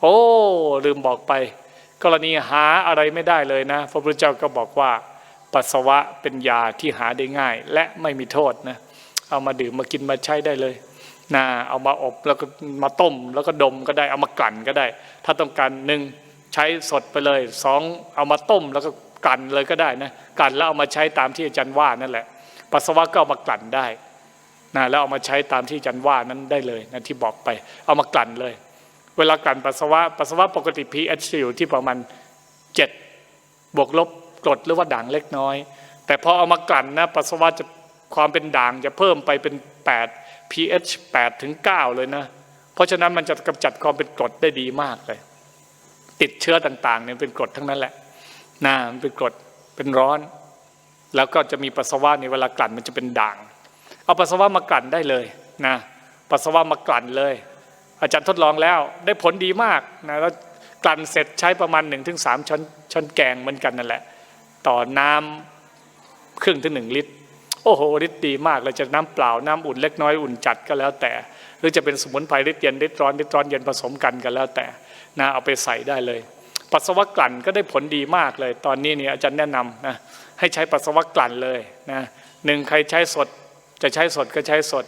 โอ้ลืมบอกไป กรณีหาอะไรไม่ได้เลยนะ พระพุทธเจ้าก็บอกว่า ปัสสาวะเป็นยาที่หาได้ง่าย และไม่มีโทษนะเอามาดื่มมากินมาใช้ได้เลยนะเอามาอบแล้วก็มาต้มแล้วก็ดมก็ได้เอามากลั่นก็ได้ ถ้าต้องการหนึ่งใช้สดไปเลยสองเอามาต้มแล้วก็กลั่นเลยก็ได้นะกลั่นแล้วเอามาใช้ตามที่อาจารย์ว่านั่นแหละ ปัสสาวะก็เอามากลั่นได้นะแล้วเอามาใช้ตามที่อาจารย์ว่านั้นได้เลยนะที่บอกไป เอามากลั่นเลย เวลากลั่นปัสสาวะปัสสาวะปกติ pH อยู่ที่ประมาณ7บวกลบกรดหรือว่าด่างเล็กน้อย แต่พอเอามากลั่นนะปัสสาวะจะความเป็นด่างจะเพิ่มไปเป็น 8 pH 8ถึง9เลยนะ เพราะฉะนั้นมันจะกำจัดความเป็นกรดได้ดีมากเลย ติดเชื้อต่างๆเนี่ยเป็นกรดทั้งนั้นแหละนะมันเป็นกรดเป็นร้อน แล้วก็จะมีปัสสาวะในเวลากลั่นมันจะเป็นด่าง เอาปัสสาวะมากลั่นได้เลยนะปัสสาวะมากลั่นเลย อาจารย์ทดลองแล้วได้ผลดีมากนะแล้วกลั่นเสร็จใช้ประมาณ1นถึงสช้อนช้อนแกงเหมือนกันนั่นแหละ ต่อน้ำครึ่งถึงหนึ่งลิตร โอ้โหฤทธิ์ดีมากเลยจะน้ำเปล่าน้ำอุ่นเล็กน้อยอุ่นจัดก็แล้วแต่ หรือจะเป็นสมุนไพรฤทธิ์เย็นฤทธิ์ร้อนฤทธิ์ร้อนเย็นผสมกันก็แล้วแต่นะเอาไปใส่ได้เลย ปัสสาวะกลั่นก็ได้ผลดีมากเลย ตอนนี้เนี่ยอาจารย์แนะนำนะให้ใช้ปัสสาวะกลั่นเลยนะหนึ่งใครใช้สดจะใช้สดก็ใช้สด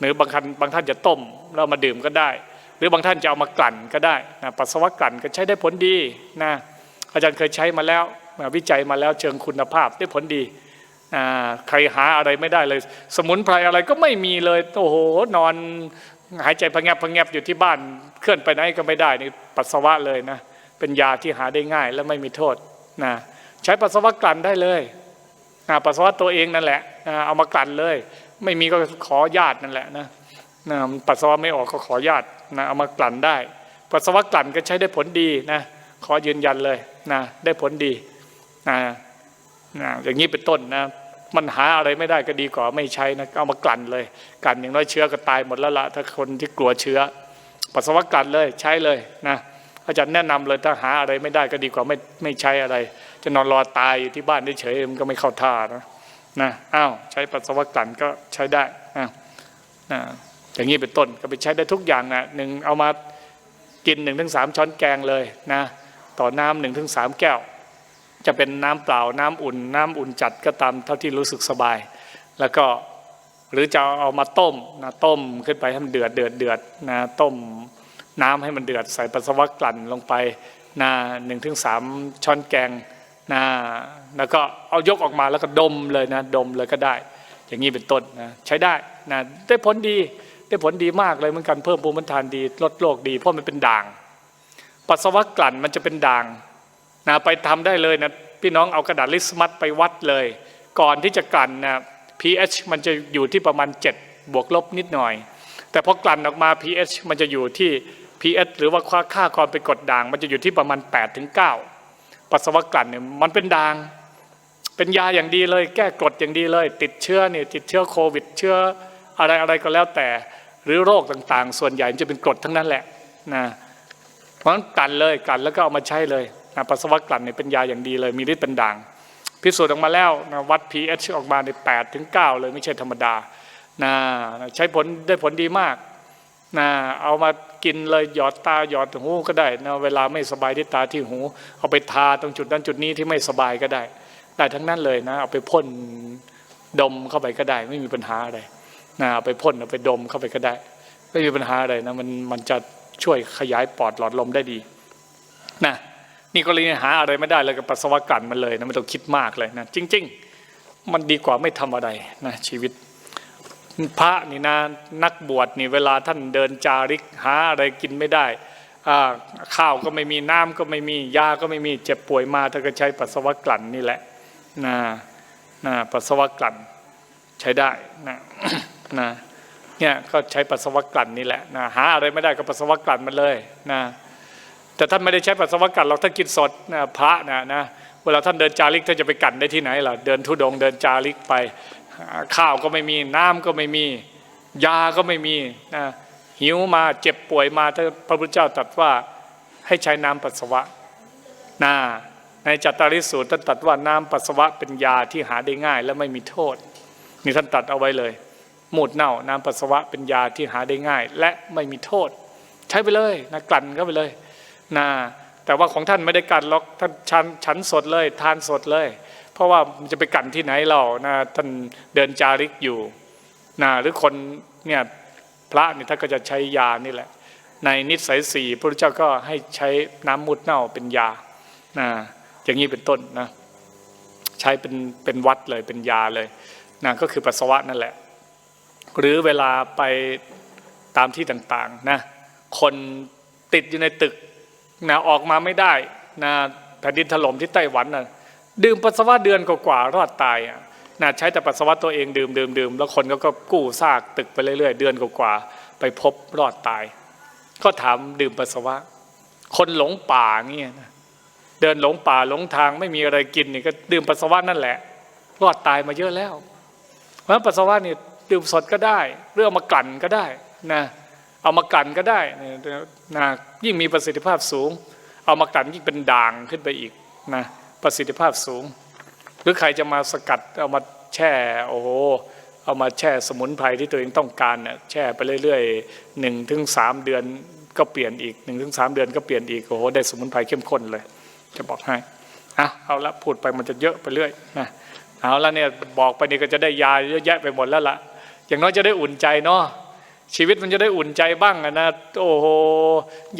หรือบางท่านบางท่านจะต้มแล้วมาดื่มก็ได้ หรือบางท่านจะเอามากลั่นก็ได้นะปัสสาวะกลั่นก็ใช้ได้ผลดีนะอาจารย์เคยใช้มาแล้ววิจัยมาแล้วเชิงคุณภาพได้ผลดีใครหาอะไรไม่ได้เลย สมุนไพรอะไรก็ไม่มีเลยโอ้โหนอนหายใจพะแงบพะแงบอยู่ที่บ้านเคลื่อนไปไหนก็ไม่ได้นี่ปัสสาวะเลยนะเป็นยาที่หาได้ง่ายและไม่มีโทษนะใช้ปัสสาวะกลั่นได้เลยปัสสาวะตัวเองนั่นแหละนะเอามากลั่นเลย ไม่มีก็ขอญาตินั่นแหละนะนะปัสสาวะไม่ออกก็ขอญาตินะเอามากลั่นได้ ปัสสาวะกลั่นก็ใช้ได้ผลดีนะขอยืนยันเลยนะได้ผลดีนะนะอย่างนี้เป็นต้นนะมันหาอะไรไม่ได้ก็ดีกว่าไม่ใช้นะเอามากลั่นเลยกลั่นอย่างน้อยเชื้อก็ตายหมดแล้วละถ้าคนที่กลัวเชื้อ ปัสสาวะกลั่นเลยใช้เลยนะอาจารย์แนะนำเลยถ้าหาอะไรไม่ได้ก็ดีกว่าไม่ไม่ใช้อะไร จะนอนรอตายอยู่ที่บ้านเฉยๆมันก็ไม่เข้าท่านะ นะอ้าวใช้ปัสสาวะกลั่นก็ใช้ได้นะนะอย่างนี้เป็นต้นก็ไปใช้ได้ทุกอย่างนะหนึ่งเอามากินหนึ่งถึงสามช้อนแกงเลยนะต่อน้ำหนึ่งถึงสามแก้ว จะเป็นน้ำเปล่าน้ำอุ่น น้ำอุ่นจัดก็ตามเท่าที่รู้สึกสบาย แล้วก็หรือจะเอามาต้มนะต้มขึ้นไปให้มันเดือดเดือดเดือดนะต้มน้ำให้มันเดือดใส่ปัสสาวะกลั่นลงไปนะหนึ่งถึงสามช้อนแกง นะแล้วก็เอายกออกมาแล้วก็ดมเลยนะดมเลยก็ได้ อย่างนี้เป็นต้นนะใช้ได้นะได้ผลดีได้ผลดีมากเลยเหมือนกันเพิ่มภูมิต้านทานดีลดโรคดี เพราะมันเป็นด่าง ปัสสาวะกลั่นมันจะเป็นด่างนะไปทำได้เลยนะพี่น้องเอากระดาษลิสมัสไปวัดเลย ก่อนที่จะกลั่นนะ pH มันจะอยู่ที่ประมาณ 7 บวกลบนิดหน่อย แต่พอกลั่นออกมา pH มันจะอยู่ที่ pH หรือว่าค่าค่าความเป็นกรดด่าง มันจะอยู่ที่ประมาณ8ถึง9 ปัสสาวะกลั่นเนี่ยมันเป็นด่าง เป็นยาอย่างดีเลย แก้กรดอย่างดีเลย ติดเชื้อเนี่ยติดเชื้อโควิด เชื้ออะไรอะไรก็แล้วแต่ หรือโรคต่างๆ ส่วนใหญ่จะเป็นกรดทั้งนั้นแหละนะเพราะฉะนั้นกลั่นเลยกลั่นแล้วก็เอามาใช้เลยนะปัสสาวะกลั่นเนี่ยเป็นยาอย่างดีเลยมีฤทธิ์เป็นด่างพิสูจน์ออกมาแล้วนะวัด pH ออกมาใน8ถึง9เลยไม่ใช่ธรรมดานะใช้ผลได้ผลดีมาก นะเอามากินเลยหยอดตาหยอดหูก็ได้นะเวลาไม่สบายที่ตาที่หู เอาไปทาตรงจุดนั้นจุดนี้ที่ไม่สบายก็ได้ ได้ทั้งนั้นเลยนะ เอาไปพ่นดมเข้าไปก็ได้ ไม่มีปัญหาอะไรนะเอาไปพ่นเอาไปดมเข้าไปก็ได้ ไม่มีปัญหาอะไรนะมันมันจะช่วยขยายปอดหลอดลมได้ดีนะนี่ก็เลยหาอะไรไม่ได้เลยกับปัสสาวะกลั่นมันเลยนะไม่ต้องคิดมากเลยนะจริง ๆ มันดีกว่าไม่ทำอะไรนะชีวิต พระนี่นะนักบวชนี่เวลาท่านเดินจาริกหาอะไรกินไม่ได้ข้าวก็ไม่มีน้ำก็ไม่มียาก็ไม่มีเจ็บป่วยมาท่านก็ใช้ปัสสาวะกลั่นนี่แหละนะนะปัสสาวะกลั่นใช้ได้นะนะเนี่ยก็ใช้ปัสสาวะกลั่นนี่แหละนะหาอะไรไม่ได้ก็ปัสสาวะกลั่นมันเลยนะแต่ท่านไม่ได้ใช้ปัสสาวะกลั่นเราท่านกินสดนะพระนะนะเวลาท่านเดินจาริกท่านจะไปกลั่นได้ที่ไหนล่ะเดินทุดงเดินจาริกไป ข้าวก็ไม่มีน้ำก็ไม่มี ยาก็ไม่มีนะหิวมาเจ็บป่วยมาถ้าพระพุทธเจ้าตรัสว่าให้ใช้น้ำปัสสาวะนะในจัตตาริสูตรท่านตรัสว่าน้ำปัสสาวะเป็นยาที่หาได้ง่าย และไม่มีโทษนี่ท่านตรัสเอาไว้เลยมูดเน่าน้ำปัสสาวะเป็นยาที่หาได้ง่าย และไม่มีโทษ ใช้ไปเลยนะกลั่นเข้าไปเลยนะแต่ว่าของท่านไม่ได้กันหรอกท่านฉันฉันสดเลย ทานสดเลย เพราะว่ามันจะไปกันที่ไหนเรานะท่านเดินจาริกอยู่นะหรือคนเนี่ยพระเนี่ยท่านก็จะใช้ยานี่แหละ ในนิสัยสี่พระเจ้าก็ให้ใช้น้ำมุดเน่าเป็นยานะอย่างนี้เป็นต้นนะใช้เป็นเป็นวัดเลยเป็นยาเลยนะก็คือปัสสาวะนั่นแหละ หรือเวลาไปตามที่ต่างๆนะคนติดอยู่ในตึกนะออกมาไม่ได้นะแผ่นดินถล่มที่ไต้หวันนะ ดื่มปัสสาวะเดือนกว่าๆรอดตายอะนะใช้แต่ปัสสาวะตัวเองดื่มดื่มดื่มแล้วคนก็ก็กู้ซากตึกไปเรื่อยๆ เดือนกว่าๆไปพบรอดตาย ก็ถามดื่มปัสสาวะ คนหลงป่าเงี้ยนะเดินหลงป่าหลงทางไม่มีอะไรกินนี่ก็ดื่มปัสสาวะนั่นแหละ รอดตายมาเยอะแล้ว เพราะฉะนั้นปัสสาวะนี่ดื่มสดก็ได้หรือเอามากลั่นก็ได้นะเอามากลั่นก็ได้นะยิ่งมีประสิทธิภาพสูง เอามากลั่นยิ่งเป็นด่างขึ้นไปอีกนะ ประสิทธิภาพสูง หรือใครจะมาสกัดเอามาแช่โอ้โหเอามาแช่สมุนไพรที่ตัวเองต้องการน่ะแช่ไปเรื่อยๆหนึ่งถึงสามเดือนก็เปลี่ยนอีกหนึ่งถึงสามเดือนก็เปลี่ยนอีกโอ้โหได้สมุนไพรเข้มข้นเลย จะบอกให้อะเอาละพูดไปมันจะเยอะไปเรื่อยนะเอาละเนี่ยบอกไปนี่ก็จะได้ยาเยอะแยะไปหมดแล้วล่ะอย่างน้อยจะได้อุ่นใจเนาะ ชีวิตมันจะได้อุ่นใจบ้างนะโอ้โห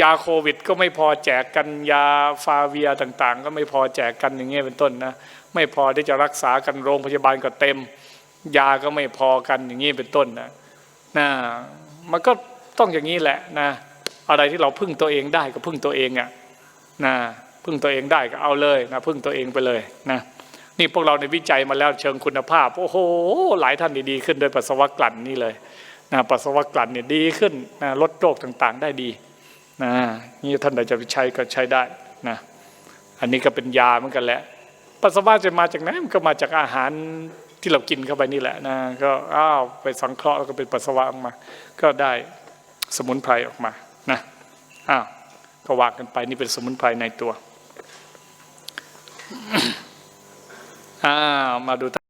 ยาโควิด ก็ไม่พอแจกกันยาฟาเวียต่าง ๆ ก็ไม่พอแจกกันอย่างเงี้ยเป็นต้นนะไม่พอที่จะรักษากันโรงพยาบาลก็เต็ม ยาก็ไม่พอกันอย่างนี้เป็นต้นนะนะมันก็ต้องอย่างนี้แหละนะอะไรที่เราพึ่งตัวเองได้ก็พึ่งตัวเองอะนะพึ่งตัวเองได้ก็เอาเลยนะพึ่งตัวเองไปเลยนะนี่พวกเราในวิจัยมาแล้วเชิงคุณภาพ โอ้โหหลายท่านดีๆ ขึ้นโดยปัสสาวะกลั่นนี่เลย นะปัสสาวะกลั่นเนี่ยดีขึ้นนะลดโรคต่างๆ ได้ดีนะนี่ท่านใดจะไปใช้ก็ใช้ได้นะอันนี้ก็เป็นยาเหมือนกันแหละ ปัสสาวะจะมาจากไหนมันก็มาจากอาหารที่เรากินเข้าไปนี่แหละนะก็อ้าวไปสังเคราะห์แล้วก็เป็นปัสสาวะออกมา ก็ได้สมุนไพรออกมานะอ้าวก็ว่ากันไปนี่เป็นสมุนไพรในตัวอ้าวมาดู